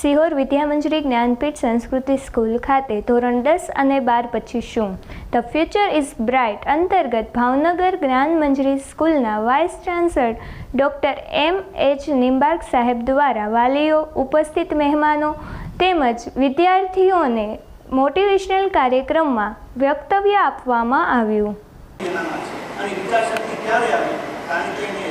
સિહોર વિદ્યામંજરી જ્ઞાનપીઠ સંસ્કૃતિ સ્કૂલ ખાતે ધોરણ દસ અને બાર પછી શું? ધ ફ્યુચર ઇઝ બ્રાઇટ અંતર્ગત ભાવનગર જ્ઞાનમંજરી સ્કૂલના vice chancellor doctor M H Nimbark સાહેબ દ્વારા વાલીઓ, ઉપસ્થિત મહેમાનો તેમજ વિદ્યાર્થીઓને મોટિવેશનલ કાર્યક્રમમાં વક્તવ્ય આપવામાં આવ્યું એનામાં છે અને વિચારશક્તિ ક્યારે આવે કારણ કે એને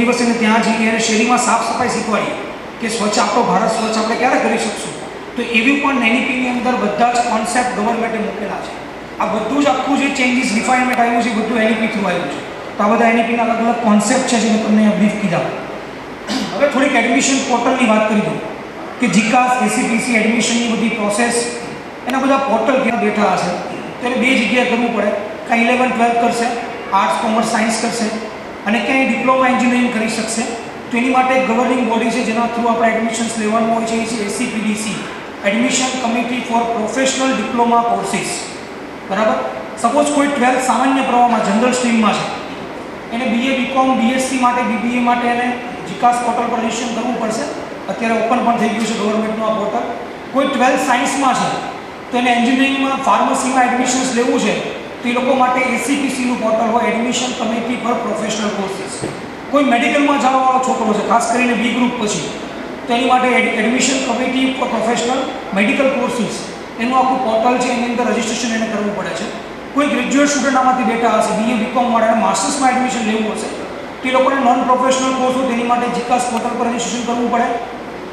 એને ત્યાં જઈએ અને શેરીમાં સાફ સફાઈ શીખવાડીએ કે સ્વચ્છ આપણો ભારત સ્વચ્છ આપણે ક્યારે કરી શકશું? તો એવી પણ નેનીપીની અંદર બધા જ કોન્સેપ્ટ ગવર્મેન્ટે મૂકેલા છે. આ બધું જ આખું જે ચેન્જીસ રિફાઇનમેન્ટ આવ્યું છે બધું એનઈપી થ્રુ આવ્યું છે. તો આ બધા એનઈપીના અલગ અલગ કોન્સેપ્ટ છે, જે મેં તમને બ્રીફ કીધા. હવે થોડીક એડમિશન પોર્ટલની વાત કરી દઉં. કે જીકાસ એસીપીસી એડમિશનની બધી પ્રોસેસ એના બધા પોર્ટલ ક્યાં બેઠા હશે? તેને બે જગ્યાએ કરવું પડે. કાં ઇલેવન ટ્વેલ્થ કરશે. આર્ટ્સ કોમર્સ સાયન્સ કરશે. અને ક્યાંય ડિપ્લોમા એન્જિનિયરિંગ કરી શકશે? તો એની માટે ગવર્નિંગ બોડી છે, જેના થ્રુ આપણે એડમિશન્સ લેવાનું હોય છે, એ છે ACPDC admission committee for professional diploma courses બરાબર? સપોઝ કોઈ ટ્વેલ્થ સામાન્ય પ્રવાહમાં, જનરલ સ્ટ્રીમમાં છે. એને બીએ બીકોમ બીએસસી માટે બીબીએ માટે એને જીકાસ પોર્ટલ પર રજીસ્ટ્રેશન કરવું પડશે. અત્યારે ઓપન પણ થઈ ગયું છે ગવર્મેન્ટનું આ પોર્ટલ કોઈ ટ્વેલ્થ સાયન્સમાં છે, તો એને એન્જિનિયરિંગમાં ફાર્મસીમાં એડમિશન્સ લેવું છે તો એ લોકો માટે એસીપીસીનું પોર્ટલ હોય admission committee for professional courses કોઈ મેડિકલમાં જવાવાળો છોકરો છે, ખાસ કરીને બી ગ્રુપ પછી તો એની માટે admission committee for professional medical courses એનું આખું પોર્ટલ છે, એની અંદર રજિસ્ટ્રેશન એને કરવું પડે છે. કોઈ ગ્રેજ્યુએટ સ્ટુડન્ટ આમાંથી બેઠા હશે બીએ બીકોમ માટે માસ્ટર્સમાં એડમિશન લેવું હશે, તો લોકોને નોન પ્રોફેશનલ કોર્સ હોય, તેની માટે જીકાસ પોર્ટલ પર રજિસ્ટ્રેશન કરવું પડે.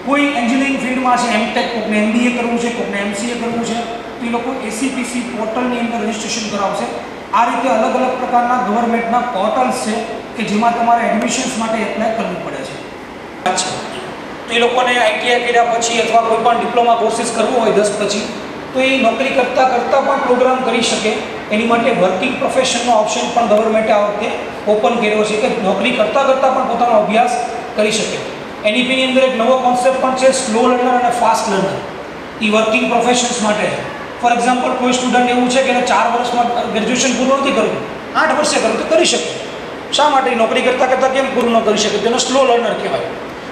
કોઈ એન્જિનિયરિંગ ફિલ્ડમાં છે એમટેક કોઈકને એમબીએ કરવું છે કોઈકને એમસીએ કરવું છે, તો એ લોકો એસીપીસી પોર્ટલની અંદર રજિસ્ટ્રેશન કરાવશે. આ રીતે અલગ અલગ પ્રકારના ગવર્મેન્ટના પોર્ટલ્સ છે કે જેમાં તમારે એડમિશન્સ માટે એપ્લાય કરવું પડે છે. અચ્છા. તો એ લોકોને આઈટીઆઈ કર્યા પછી અથવા કોઈ પણ ડિપ્લોમા કોર્સિસ કરવું હોય દસ પછી, તો એ નોકરી કરતાં કરતાં પણ પ્રોગ્રામ કરી શકે. એની માટે વર્કિંગ પ્રોફેશનનો ઓપ્શન પણ ગવર્મેન્ટે આ વખતે ઓપન કર્યો છે કે નોકરી કરતાં કરતાં પણ પોતાનો અભ્યાસ કરી શકે. એનઈપીની અંદર એક નવો કોન્સેપ્ટ પણ છે સ્લો લર્નર અને ફાસ્ટ લર્નર એ વર્કિંગ પ્રોફેશન્સ માટે ફોર એક્ઝામ્પલ કોઈ સ્ટુડન્ટ એવું છે કે એને ચાર વર્ષમાં ગ્રેજ્યુએશન પૂરું નથી કરવું આઠ વર્ષે કરવું તો કરી શકે. શા માટે નોકરી કરતાં કરતાં કેમ પૂરું ન કરી શકે? તેનો સ્લો લર્નર કહેવાય.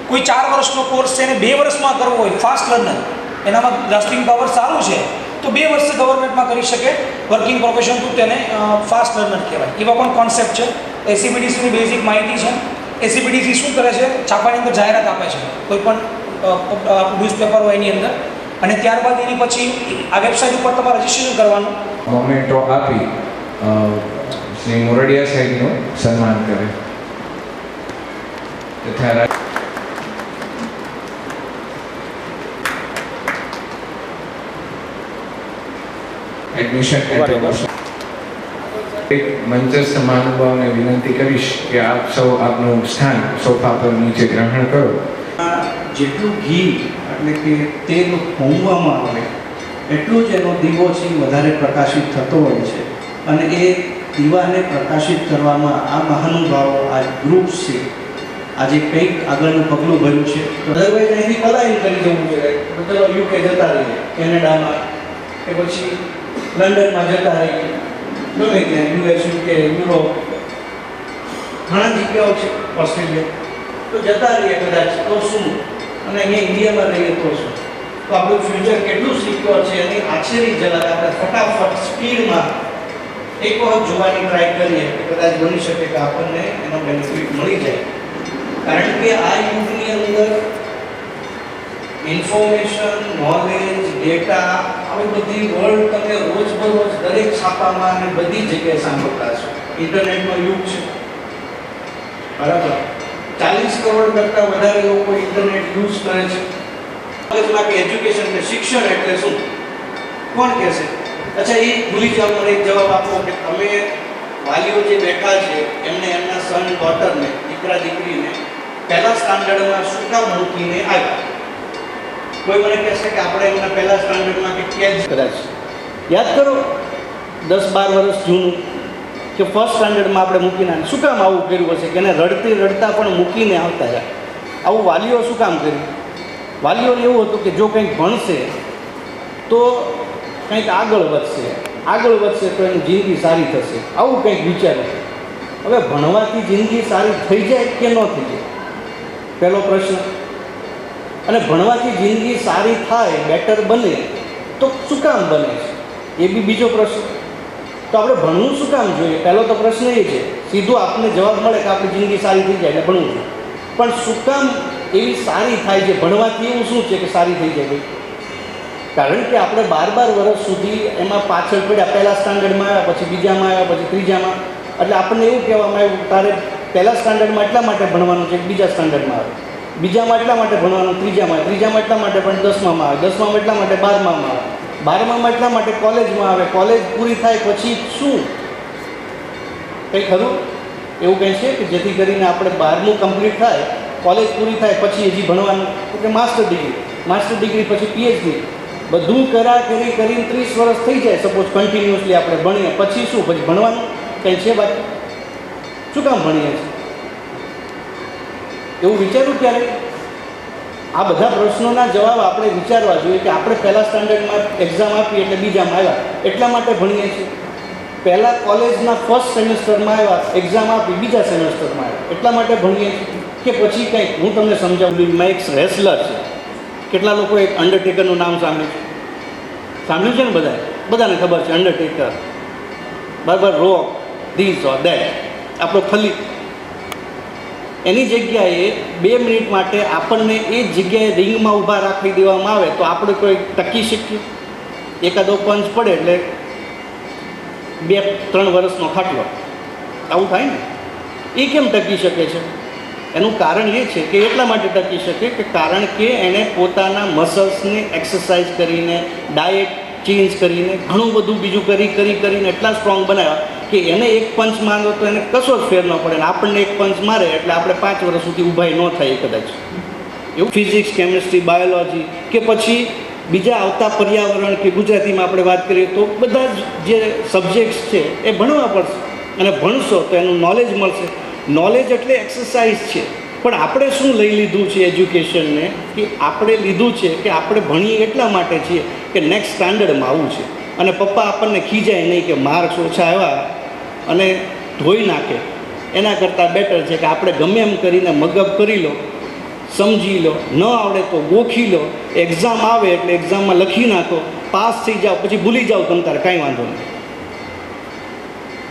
કોઈ ચાર વર્ષનો કોર્સ છે એને બે વર્ષમાં કરવો હોય ફાસ્ટ લર્નર એનામાં લાસ્ટિંગ પાવર સારું છે, તો બે વર્ષે ગવર્મેન્ટમાં કરી શકે. વર્કિંગ પ્રોફેશન તો તેને ફાસ્ટ લર્નર કહેવાય. એવા પણ કોન્સેપ્ટ છે. એસીબીડીસીની બેઝિક માહિતી છે. એસીબીડીસી શું કરે છે? છાપાની અંદર જાહેરાત આપે છે. કોઈ પણ ન્યૂઝપેપર હોય એની અંદર. અને ત્યારબાદ એની પછી આ વેબસાઇટ ઉપર તમારે રજીસ્ટ્રેશન કરવાનું. મોમેન્ટો આપી શ્રી મોરડિયા સાહેબનું સન્માન કરે. તથા એડમિશન. એક મંચસ્થ મહાનુભાવને વિનંતી કરીશ કે આપ સૌ આપનું સ્થાન સોફા પર નીચે ગ્રહણ કરો. જેટલું ઘી એટલે કે તેલ હોમવામાં આવે, એટલું જ એનો દીવો છે વધારે પ્રકાશિત થતો હોય છે. અને એ દીવાને પ્રકાશિત કરવામાં આ મહાનુભાવો, આ ગ્રુપ છે. આજે કંઈક આગળનું પગલું ભર્યું છે. અદરવાઇઝ અહીંથી પલાયન કરી જવું જોઈએ ચલો યુકે જતા રહીએ, કેનેડામાં. કે પછી લંડનમાં જતા રહીએ. ગમે ત્યાં યુએસ યુકે યુરોપ ઘણા જગ્યાઓ છે ઓસ્ટ્રેલિયા. તો જતા રહીએ કદાચ તો શું? અને અહીંયા ઇન્ડિયામાં રહીએ તો શું? તો આપણું ફ્યુચર કેટલું સિક્યોર છે એની ઝલક આપણે ફટાફટ સ્પીડમાં એક વખત જોવાની ટ્રાય કરીએ કે કદાચ બની શકે કે આપણને એનો બેનિફિટ મળી જાય. કારણ કે આ યુગની અંદર ઇન્ફોર્મેશન નોલેજ ડેટા આવી બધી વર્લ્ડ તમે રોજબરોજ દરેક છાપામાં અને બધી જગ્યાએ સાંભળતા છો ઇન્ટરનેટનો યુગ છે. બરાબર. ચાલીસ કરોડ કરતાં વધારે લોકો ઇન્ટરનેટ યુઝ કરે છે. મગજમાં કે એજ્યુકેશન કે શિક્ષણ એટલે શું? કોણ કહેશે? અચ્છા એ ભૂલી જાઓ, મને એક જવાબ આપો કે તમે વાલીઓ જે બેઠા છે, એમને એમના સન ડોટરને દીકરા, દીકરીને પહેલા સ્ટાન્ડર્ડમાં શું કામ મૂકીને આવ્યા? કોઈ મને કહેશે કે આપણે એમના પહેલા સ્ટાન્ડર્ડમાં કે ક્યાં જ કદાચ. યાદ કરો, દસ બાર વર્ષ જૂનું, કે ફર્સ્ટ સ્ટાન્ડર્ડમાં આપણે મૂકીને. શું કામ આવું કર્યું હશે? કે એને રડતી રડતા પણ મૂકીને આવતા હતા આવું વાલીઓ શું કામ કર્યું? વાલીઓને એવું હતું કે જો કંઈક ભણશે, તો કંઈક આગળ વધશે. આગળ વધશે તો એની જિંદગી સારી થશે. આવું કંઈક વિચાર્યું હવે ભણવાથી જિંદગી સારી થઈ જાય કે ન થઈ જાય? પહેલો પ્રશ્ન. અને ભણવાથી જિંદગી સારી થાય બેટર બને, તો શું કામ બને છે? એ બી બીજો પ્રશ્ન. તો આપણે ભણવું શું કામ જોઈએ? પહેલો તો પ્રશ્ન એ છે, સીધો આપને જવાબ મળે કે આપણી જિંદગી સારી થઈ જાય એટલે ભણવું જોઈએ પણ શું કામ એવી સારી થાય છે? ભણવાથી એવું શું છે કે સારી થઈ જાય કારણ કે આપણે બાર બાર વર્ષ સુધી એમાં પાછળ પડ્યા. પહેલા સ્ટાન્ડર્ડમાં આવ્યા, પછી બીજામાં આવ્યા, પછી ત્રીજામાં. એટલે આપણને એવું કહેવામાં આવ્યું તારે પહેલાં સ્ટાન્ડર્ડમાં એટલા માટે ભણવાનું છે બીજા સ્ટાન્ડર્ડમાં આવે. બીજામાં એટલા માટે ભણવાનું, ત્રીજામાં ત્રીજામાં એટલા માટે પણ દસમામાં આવે. દસમામાં એટલા માટે બારમામાં આવે. બારમામાં એટલા માટે કોલેજમાં આવે. કોલેજ પૂરી થાય પછી શું? કંઈ ખરું? એવું કંઈ છે કે જેથી કરીને આપણે બારમું કમ્પ્લીટ થાય, કોલેજ પૂરી થાય પછી હજી ભણવાનું? એટલે માસ્ટર ડિગ્રી માસ્ટર ડિગ્રી પછી પીએચડી બધું કરા કરી કરીને ત્રીસ વર્ષ થઈ જાય સપોઝ કન્ટિન્યુઅસલી આપણે ભણીએ. પછી શું? પછી ભણવાનું? કંઈ છે બાકી? શું કામ ભણીએ? છીએ એવું વિચાર્યું ક્યારે આ બધા પ્રશ્નોના જવાબ આપણે વિચારવા જોઈએ કે આપણે પહેલા સ્ટાન્ડર્ડમાં એક્ઝામ આપી એટલે બીજામાં આવ્યા. એટલા માટે ભણીએ છીએ. પહેલાં કોલેજના ફર્સ્ટ સેમેસ્ટરમાં આવ્યા એક્ઝામ આપી બીજા સેમેસ્ટરમાં આવ્યા. એટલા માટે ભણીએ છીએ. કે પછી કંઈક, હું તમને સમજાવું મેં એક રેસલર છે. કેટલા લોકો એક અંડરટેકરનું નામ સાંભળ્યું છે? સાંભળ્યું છે ને બધાએ? બધાને ખબર છે અંડરટેકર બરાબર રોક ધીસ ઓર દેટ આપણો ખલી એની જગ્યાએ બે મિનિટ માટે આપણને એ જગ્યાએ રિંગમાં ઊભા રાખી દેવામાં આવે તો આપણે કોઈ ટકી શકીએ. એકાદો પંચ પડે એટલે બે, ત્રણ વર્ષનો ખાટલો. આવું થાય ને? એ કેમ ટકી શકે છે? એનું કારણ એ છે કે એટલા માટે ટકી શકે કે કારણ કે એણે પોતાના મસલ્સને એક્સરસાઇઝ કરીને ડાયટ ચેન્જ કરીને ઘણું બધું બીજું કરી કરી, કરીને એટલા સ્ટ્રોંગ બનાવ્યા કે એને એક પંચ મારો તો એને કશો જ ફેર ન પડે આપણને એક પંચ મારે એટલે આપણે પાંચ વર્ષ સુધી ઊભાઈ ન થાય કદાચ. એવું ફિઝિક્સ કેમિસ્ટ્રી બાયોલોજી કે પછી બીજા આવતા પર્યાવરણ કે ગુજરાતીમાં આપણે વાત કરીએ તો બધા જ જે સબ્જેક્ટ્સ છે એ ભણવા પડશે અને ભણશો તો એનું નોલેજ મળશે. નોલેજ એટલે એક્સરસાઇઝ છે. પણ આપણે શું લઈ લીધું છે એજ્યુકેશનને કે આપણે લીધું છે કે આપણે ભણીએ એટલા માટે છીએ કે નેક્સ્ટ સ્ટાન્ડર્ડમાં આવવું છે. અને પપ્પા આપણને ખીજાય નહીં કે માર્ક્સ ઓછા આવ્યા. અને ધોઈ નાખે. એના કરતાં બેટર છે કે આપણે ગમે એમ કરીને મગબ કરી લો, સમજી લો, ન આવડે તો ગોખી લો. એક્ઝામ આવે એટલે એક્ઝામમાં લખી નાખો, પાસ થઈ જાઓ, પછી ભૂલી જાઓ તમ તારે, કાંઈ વાંધો નહીં.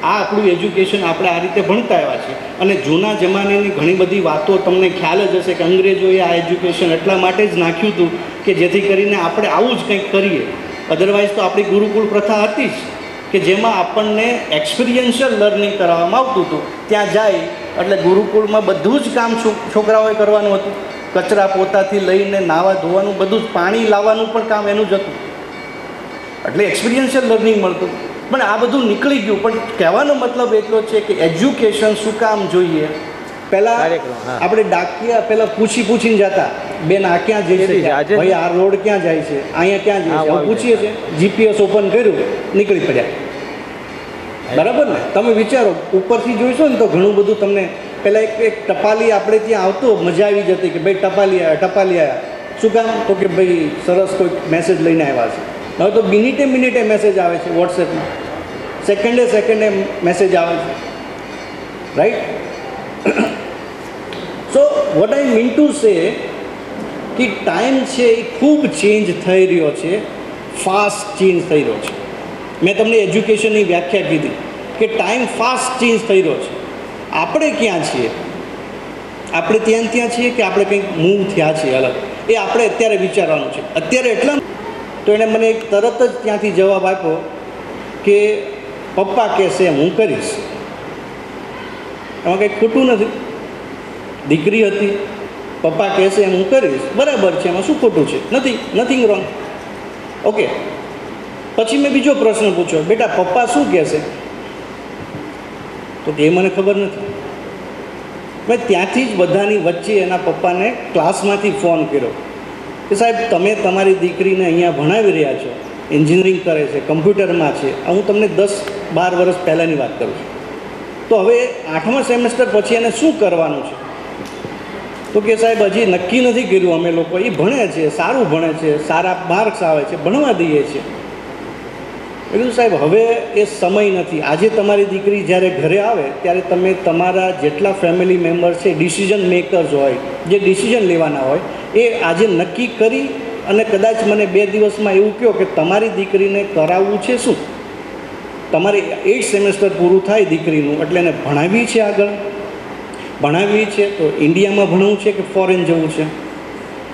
આ આપણું એજ્યુકેશન આપણે આ રીતે ભણતા આવ્યા છે અને જૂના જમાનાની ઘણી બધી વાતો તમને ખ્યાલ જ હશે કે અંગ્રેજોએ આ એજ્યુકેશન એટલા માટે જ નાખ્યું હતું કે જેથી કરીને આપણે આવું જ કંઈક કરીએ. અધરવાઇઝ તો આપણી ગુરુકુળ પ્રથા હતી જ. કે જેમાં આપણને એક્સપિરિયન્શિયલ લર્નિંગ કરાવવામાં આવતું હતું. ત્યાં જાય એટલે ગુરુકુળમાં બધું જ કામ છોકરાઓએ કરવાનું હતું. કચરા પોતાથી લઈને નાવા ધોવાનું બધું જ પાણી લાવવાનું પણ કામ એનું જ હતું. એટલે એક્સપિરિયન્શિયલ લર્નિંગ મળતું. પણ આ બધું નીકળી ગયું. પણ કહેવાનો મતલબ એટલો છે કે એજ્યુકેશન શું કામ જોઈએ? પહેલાં આપણે ડાકિયા પહેલાં પૂછી પૂછીને જતા. બેન આ ક્યાં જઈ છે? ભાઈ આ રોડ ક્યાં જાય છે? અહીંયા ક્યાં જાય છે? પૂછીએ છીએ. જીપીએસ ઓપન કર્યું. નીકળી પડ્યા. બરાબર ને? તમે વિચારો, ઉપરથી જોઈશો ને તો ઘણું બધું તમને પહેલાં એક એક ટપાલી આપણે ત્યાં આવતો, મજા આવી જતી કે ભાઈ ટપાલી આવ્યા ટપાલી આવ્યા શું કામ? તો કે ભાઈ સરસ કોઈ મેસેજ લઈને આવ્યા છે. હવે તો મિનિટે મિનિટે મેસેજ આવે છે વોટ્સએપમાં સેકન્ડે સેકન્ડે મેસેજ આવે છે. Right so what I mean to say કે ટાઈમ છે એ ખૂબ ચેન્જ થઈ રહ્યો છે ફાસ્ટ ચેન્જ થઈ રહ્યો છે. મેં તમને એજ્યુકેશનની વ્યાખ્યા કીધી કે ટાઈમ ફાસ્ટ ચેન્જ થઈ રહ્યો છે. આપણે ક્યાં છીએ? આપણે ત્યાં ત્યાં છીએ કે આપણે કંઈક મૂવ થયા છીએ અલગ? એ આપણે અત્યારે વિચારવાનું છે. અત્યારે એટલા તો એણે મને એક તરત જ ત્યાંથી જવાબ આપ્યો કે પપ્પા કહેશે, હું કરીશ. એમાં કંઈ ખોટું નથી. દીકરી હતી, પપ્પા કહેશે એમ હું કરીશ. બરાબર છે, એમાં શું ખોટું છે? નથી નથિંગ રોંગ ઓકે પછી મેં બીજો પ્રશ્ન પૂછ્યો, બેટા, પપ્પા શું કહેશે તો એ મને ખબર નથી. મેં ત્યાંથી જ બધાની વચ્ચે એના પપ્પાને ક્લાસમાંથી ફોન કર્યો કે, સાહેબ, તમે તમારી દીકરીને અહીંયા ભણાવી રહ્યા છો, એન્જિનિયરિંગ કરે છે, કમ્પ્યુટરમાં છે. હું તમને દસ બાર વર્ષ પહેલાંની વાત કરું છું. તો હવે આઠમા સેમેસ્ટર પછી એને શું કરવાનું છે? તો કે, સાહેબ, હજી નક્કી નથી કર્યું, અમે લોકો. એ ભણે છે, સારું ભણે છે, સારા માર્ક્સ આવે છે, ભણવા દઈએ છીએ. મેં સાહેબ, હવે એ સમય નથી. આજે તમારી દીકરી જ્યારે ઘરે આવે, ત્યારે તમે તમારા જેટલા ફેમિલી મેમ્બર છે ડિસિઝન મેકર્સ હોય, જે ડિસિઝન લેવાના હોય, એ આજે નક્કી કરી અને કદાચ મને બે દિવસમાં એવું કહો કે તમારી દીકરીને કરાવવું છે શું? તમારે એઇટ સેમેસ્ટર પૂરું થાય દીકરીનું, એટલે એને ભણાવવી છે આગળ. ભણાવવી છે તો ઇન્ડિયામાં ભણવું છે કે ફોરેન જવું છે?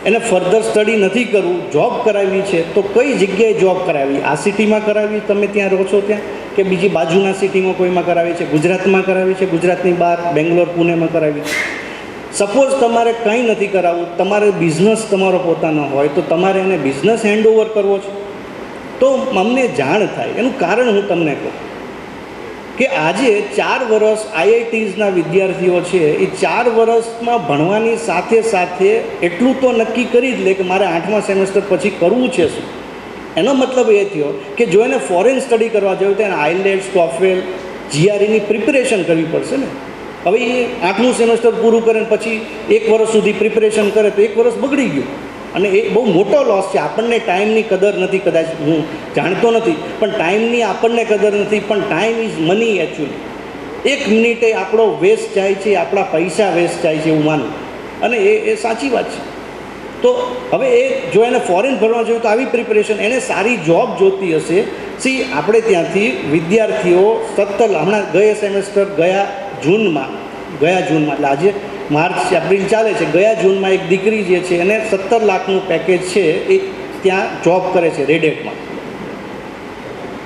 એને ફર્ધર સ્ટડી નથી કરવું જોબ કરાવી છે, તો કઈ જગ્યાએ જોબ કરાવી? આ સિટીમાં કરાવી? તમે ત્યાં રહો છો ત્યાં? કે બીજી બાજુના સિટીમાં કોઈમાં કરાવી છે? ગુજરાતમાં કરાવી છે? ગુજરાતની બહાર બેંગ્લોર, પુણેમાં કરાવી છે? સપોઝ તમારે કંઈ નથી કરાવવું, તમારે બિઝનેસ તમારો પોતાનો હોય, તો તમારે એને બિઝનેસ હેન્ડઓવર કરવો છે? તો અમને જાણ થાય. એનું કારણ હું તમને કહું. કે આજે ચાર વર્ષ આઈઆઈટીઝના વિદ્યાર્થીઓ છે, એ ચાર વર્ષમાં ભણવાની સાથે સાથે એટલું તો નક્કી કરી જ લે કે મારે આઠમા સેમેસ્ટર પછી કરવું છે શું? એનો મતલબ એ થયો કે જો એને ફોરેન સ્ટડી કરવા જવું તો એને આઈલેટ્સ ટોફેલ જીઆરઈની પ્રિપેરેશન કરવી પડશે ને. હવે એ આઠમું સેમેસ્ટર પૂરું કરે પછી એક વર્ષ સુધી પ્રિપેરેશન કરે તો એક વર્ષ બગડી ગયું. અને એ બહુ મોટો લોસ છે. આપણને ટાઈમની કદર નથી કદાચ હું જાણતો નથી, પણ ટાઈમની આપણને કદર નથી, પણ ટાઈમ ઇઝ મની એકચ્યુઅલી એક મિનિટે આપણો વેસ્ટ જાય છે, આપણા પૈસા વેસ્ટ જાય છે એવું માનું. અને એ એ સાચી વાત છે. તો હવે એ જો એને ફોરેન ભરવા જોઈએ તો આવી પ્રિપરેશન એને સારી જોબ જોતી હશે. સી આપણે ત્યાંથી વિદ્યાર્થીઓ સત્તર હમણાં ગયા સેમેસ્ટર ગયા જૂનમાં ગયા જૂનમાં, એટલે આજે માર્ચ એપ્રિલ ચાલે છે. ગયા જૂનમાં એક દીકરી જે છે એને સત્તર લાખનું પેકેજ છે એ ત્યાં જોબ કરે છે રેડેટમાં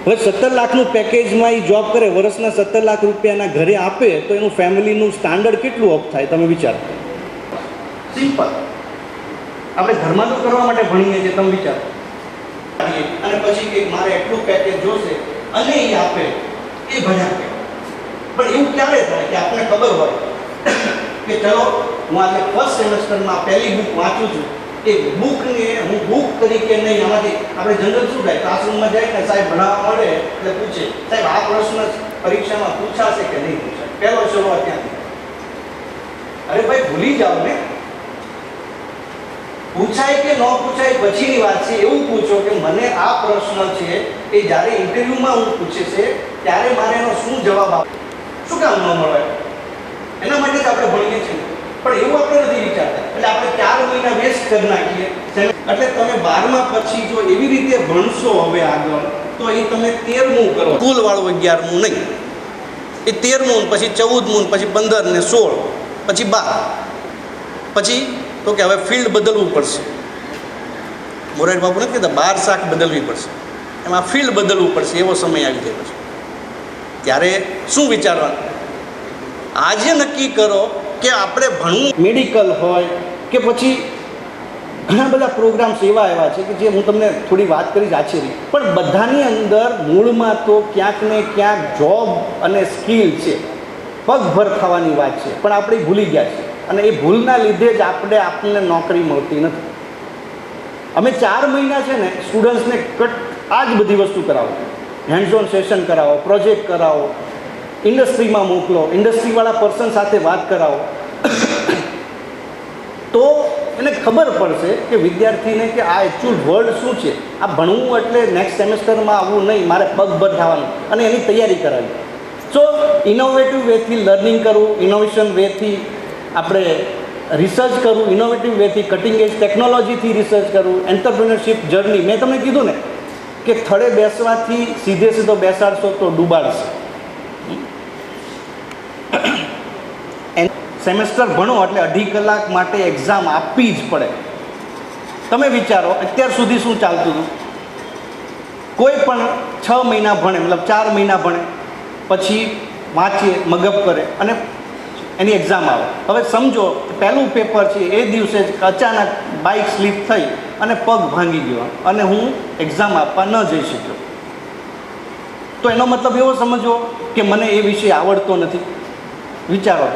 હવે સત્તર લાખનું પેકેજમાં એ જોબ કરે, વર્ષના સત્તર લાખ રૂપિયાના ઘરે આપે, તો એનું ફેમિલીનું સ્ટાન્ડર્ડ કેટલું અપ થાય, તમે વિચારો. સિમ્પલ આપણે ઘરમાં તો કરવા માટે ભણીએ છીએ, તમે વિચારો. અને પછી કે મારે એટલું પેકેજ જોશે અને એ આપે, એ ભણ્યા પણ એવું ક્યારે થાય કે આપણને ખબર હોય? કે ચલો, હું આજે ફર્સ્ટ સેમેસ્ટરમાં પહેલી બુક વાંચું છું. એ બુકને હું બુક તરીકે નહીં, આમાંથી આપણે જનરલ શું થાય? ક્લાસરૂમમાં જાય ને સાહેબ ભણાવવા મળે એટલે પૂછે. સાહેબ, આ પ્રશ્ન પરીક્ષામાં પૂછાશે કે નહીં પૂછાય પહેલો શરૂઆત ત્યાંથી. અરે ભાઈ, ભૂલી જાઓ ને. પૂછાય કે ન પૂછાય પછીની વાત છે. એવું પૂછો કે મને આ પ્રશ્ન છે એ જ્યારે ઇન્ટરવ્યુમાં હું પૂછે છે, ત્યારે મારે એનો શું જવાબ આપે? શું કામ ન મળે? એના માટે જ આપણે ભણીએ છીએ. પણ એવું આપણે નથી વિચારતા. એટલે આપણે ચાર મહિના વેસ્ટ કરી નાખીએ. એટલે તમે બારમા પછી જો એવી રીતે ભણશો હવે આગળ, તો એ તમે તેરમું કરો. સ્કૂલ વાળું અગિયારમું નહીં. એ તેરમું પછી ચૌદમું પછી પંદર ને સોળ, પછી બાર. પછી તો કે હવે ફિલ્ડ બદલવું પડશે. મોરારી બાપુ નથી કહેતા, બાર શાખ બદલવી પડશે. એમાં ફિલ્ડ બદલવું પડશે. એવો સમય આવી ગયો છે. ત્યારે શું વિચારવાનું? આજે નક્કી કરો કે આપણે ભણવું મેડિકલ હોય કે પછી ઘણા બધા પ્રોગ્રામ્સ એવા એવા છે કે જે હું તમને થોડી વાત કરીશ આશ્ચર્ય પણ બધાની અંદર મૂળમાં તો ક્યાંક ને ક્યાંક જોબ અને સ્કિલ છે. પગભર થવાની વાત છે. પણ આપણે ભૂલી ગયા છીએ. અને એ ભૂલના લીધે જ આપણે આપણને નોકરી મળતી નથી. અમે ચાર મહિના છે ને સ્ટુડન્ટ્સને કટ આ જ બધી વસ્તુ કરાવો. હેન્ડઝોન સેશન કરાવો પ્રોજેક્ટ કરાવો. ઇન્ડસ્ટ્રીમાં મોકલો, ઇન્ડસ્ટ્રીવાળા પર્સન સાથે વાત કરાવો. તો એને ખબર પડશે કે વિદ્યાર્થીને કે આ એકચ્યુઅલ વર્લ્ડ શું છે? આ ભણવું એટલે નેક્સ્ટ સેમેસ્ટરમાં આવવું નહીં, મારે પગભર થવાનું અને એની તૈયારી કરાવી. સો ઇનોવેટિવ વેથી લર્નિંગ કરવું ઇનોવેશન વેથી આપણે રિસર્ચ કરવું ઇનોવેટિવ વેથી કટિંગ એજ ટેકનોલોજીથી રિસર્ચ કરવું એન્ટરપ્રિનરશિપ જર્ની મેં તમને કીધું ને કે થડે બેસવાથી સીધે સીધો બેસાડશો તો ડૂબાડશે. સેમેસ્ટર ભણો એટલે અઢી કલાક માટે એક્ઝામ આપવી જ પડે. તમે વિચારો, અત્યાર સુધી શું ચાલતું હતું? કોઈ પણ છ મહિના ભણે, મતલબ ચાર મહિના ભણે, પછી વાંચીએ મગપ કરે અને એની એક્ઝામ આવે. હવે સમજો, પહેલું પેપર છે એ દિવસે જ અચાનક બાઇક સ્લીપ થઈ અને પગ ભાંગી ગયો અને હું એક્ઝામ આપવા ન જઈ શક્યો. તો એનો મતલબ એવો સમજવો કે મને એ વિષય આવડતો નથી. વિચારો.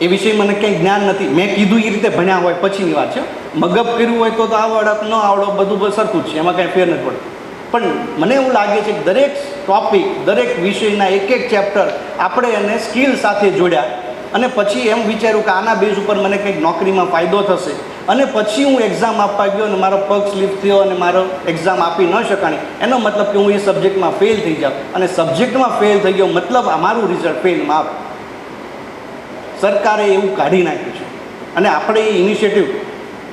એ વિશે મને કંઈ જ્ઞાન નથી. મેં કીધું એ રીતે ભણ્યા હોય પછીની વાત છે. મગબ કર્યું હોય તો તો આવડત ન આવડો, બધું સરખું છે. એમાં કાંઈ ફેર નથી પડતો. પણ મને એવું લાગે છે કે દરેક ટોપિક દરેક વિષયના એક એક ચેપ્ટર આપણે એને સ્કિલ સાથે જોડ્યા અને પછી એમ વિચાર્યું કે આના બેઝ ઉપર મને કંઈક નોકરીમાં ફાયદો થશે. અને પછી હું એક્ઝામ આપવા ગયો અને મારો પગ સ્લીપ થયો અને મારો એક્ઝામ આપી ન શકાણી. એનો મતલબ કે હું એ સબ્જેક્ટમાં ફેલ થઈ જાઉં. અને સબ્જેક્ટમાં ફેલ થઈ ગયો મતલબ અમારું રિઝલ્ટ ફેલમાં આવે. સરકારે એવું કાઢી નાખ્યું છે. અને આપણે એ ઇનિશિયેટિવ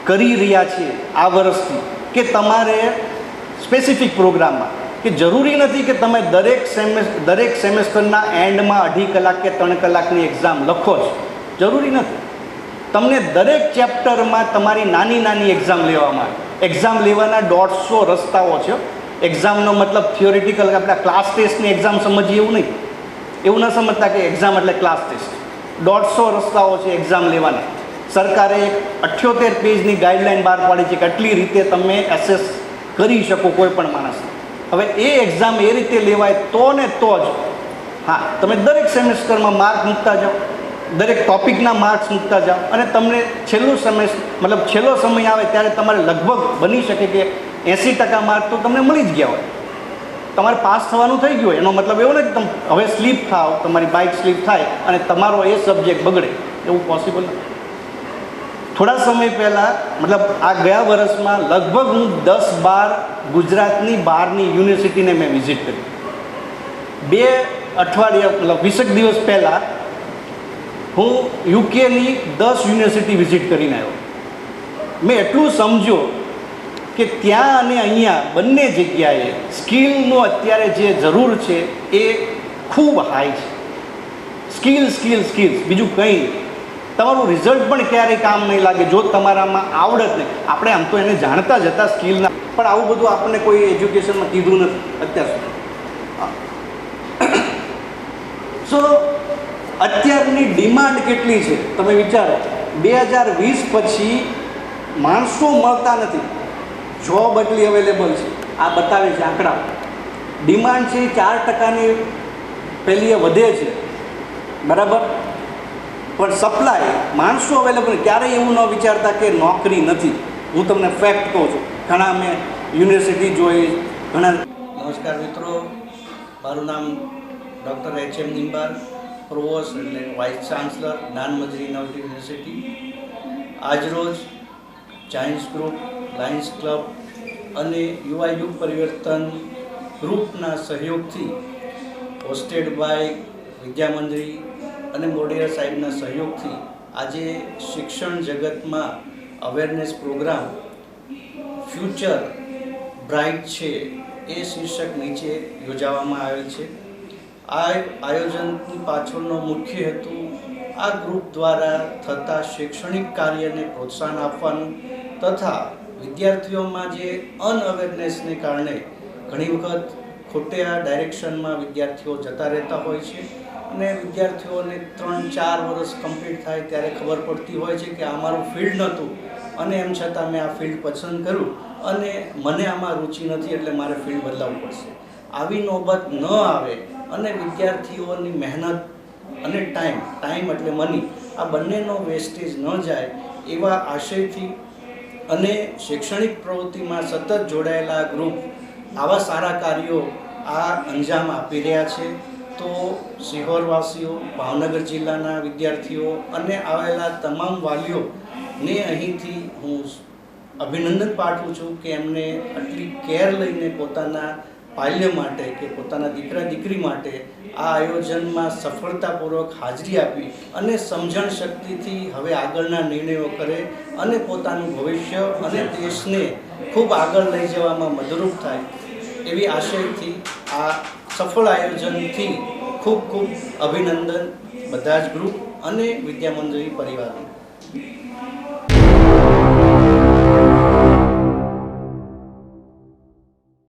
કરી રહ્યા છીએ આ વર્ષથી કે તમારે સ્પેસિફિક પ્રોગ્રામમાં કે જરૂરી નથી કે તમે દરેક સેમેસ, દરેક સેમેસ્ટરના એન્ડમાં અઢી કલાક કે ત્રણ કલાકની એક્ઝામ લખો જ. જરૂરી નથી. તમને દરેક ચેપ્ટરમાં તમારી નાની નાની એક્ઝામ લેવામાં આવે. એક્ઝામ લેવાના દોઢસો રસ્તાઓ છે. એક્ઝામનો મતલબ થિયોરિટિકલ આપણે ક્લાસ ટેસ્ટની એક્ઝામ સમજીએ એવું નહીં. એવું ન સમજતા કે એક્ઝામ એટલે ક્લાસ ટેસ્ટ દોઢસો રસ્તાઓ છે એક્ઝામ લેવાના. સરકારે એક અઠ્યોતેર પેજની ગાઈડલાઈન બહાર પાડી છે કે આટલી રીતે તમે એસેસ કરી શકો કોઈ પણ માણસને. હવે એ એક્ઝામ એ રીતે લેવાય તો ને તો જ. હા, તમે દરેક સેમેસ્ટરમાં માર્ક મૂકતા જાઓ. દરેક ટોપિકના માર્ક્સ મૂકતા જાઓ. અને તમને છેલ્લું સમય, મતલબ છેલ્લો સમય આવે ત્યારે તમારે લગભગ બની શકે કે એંસી ટકા માર્ક તો તમને મળી જ ગયા હોય. તમારે પાસ થવાનું થઈ ગયું એનો મતલબ એવો નથી તમે હવે સ્લીપ થાવ, તમારી બાઇક સ્લીપ થાય અને તમારો એ સબ્જેક્ટ બગડે. એવું પોસિબલ નથી. થોડા સમય પહેલાં, મતલબ આ ગયા વર્ષમાં લગભગ હું દસ બાર ગુજરાતની બહારની યુનિવર્સિટીને મેં વિઝિટ કરી. બે અઠવાડિયા, મતલબ વીસેક દિવસ પહેલાં હું યુકેની દસ યુનિવર્સિટી વિઝિટ કરીને આવ્યો. મેં એટલું સમજ્યો કે ત્યાં અને અહીંયા બંને જગ્યાએ સ્કિલનો અત્યારે જે જરૂર છે એ ખૂબ હાઈ છે. સ્કિલ સ્કિલ સ્કિલ્સ બીજું કંઈ તમારું રિઝલ્ટ પણ ક્યારેય કામ નહીં લાગે, જો તમારામાં આવડત નહીં. આપણે આમ તો એને જાણતા જ હતા સ્કિલના, પણ આવું બધું આપણને કોઈ એજ્યુકેશનમાં કીધું નથી અત્યાર સુધી. સો અત્યારની ડિમાન્ડ કેટલી છે? તમે વિચારો. બે હજાર વીસ પછી માણસો મળતા નથી. જોબ એટલી અવેલેબલ છે. આ બતાવે છે આંકડા. ડિમાન્ડ છે ચાર ટકાની પહેલી વધે છે. બરાબર? પણ સપ્લાય માણસો અવેલેબલ ક્યારેય એવું ન વિચારતા કે નોકરી નથી. હું તમને ફેક્ટ કહું છું. ઘણા મેં યુનિવર્સિટી જોઈ ઘણા નમસ્કાર મિત્રો. મારું નામ doctor H M Nimbar provost એટલે vice chancellor Gyan Manjari university આજરોજ ચાઇન્સ ગ્રુપ લાયન્સ ક્લબ અને યુવા યુગ પરિવર્તન ગ્રુપના સહયોગથી હોસ્ટેડ બાય વિદ્યામંદિરી અને મોડિયર સાહેબના સહયોગથી આજે શિક્ષણ જગતમાં અવેરનેસ પ્રોગ્રામ ફ્યુચર બ્રાઇટ છે એ શીર્ષક નીચે યોજાવામાં આવેલ છે. આ આયોજનની પાછળનો મુખ્ય હેતુ આ ગ્રુપ દ્વારા થતા શૈક્ષણિક કાર્યને પ્રોત્સાહન આપવાનું તથા વિદ્યાર્થીઓમાં જે અનઅવેરનેસને કારણે ઘણી વખત ખોટા ડાયરેક્શનમાં વિદ્યાર્થીઓ જતા રહેતા હોય છે અને વિદ્યાર્થીઓને ત્રણ, ચાર વર્ષ કમ્પ્લીટ થાય ત્યારે ખબર પડતી હોય છે કે આ મારું ફિલ્ડ નહોતું અને એમ છતાં મેં આ ફિલ્ડ પસંદ કર્યું અને મને આમાં રુચિ નથી એટલે મારે ફિલ્ડ બદલાવવું પડશે. આવી નોબત ન આવે અને વિદ્યાર્થીઓની મહેનત અને ટાઈમ ટાઈમ એટલે મની આ બંનેનો વેસ્ટેજ ન જાય એવા આશયથી અને શૈક્ષણિક પ્રવૃત્તિમાં સતત જોડાયેલા ગ્રુપ આવા સારા કાર્યો આ અંજામ આપી રહ્યા છે. તો સિહોરવાસીઓ ભાવનગર જિલ્લાના વિદ્યાર્થીઓ અને આવેલા તમામ વાલીઓને અહીંથી હું અભિનંદન પાઠવું છું કે એમને આટલી કેર લઈને પોતાના પાલ્ય માટે કે પોતાના દીકરા દીકરી માટે આ આયોજનમાં સફળતાપૂર્વક હાજરી આપી અને સમજણ શક્તિથી હવે આગળના નિર્ણયો કરે અને પોતાનું ભવિષ્ય અને દેશને ખૂબ આગળ લઈ જવામાં મદદરૂપ થાય એવી આશયથી આ સફળ આયોજનથી ખૂબ ખૂબ અભિનંદન. બધા જ ગ્રુપ અને વિદ્યામંદિર પરિવારને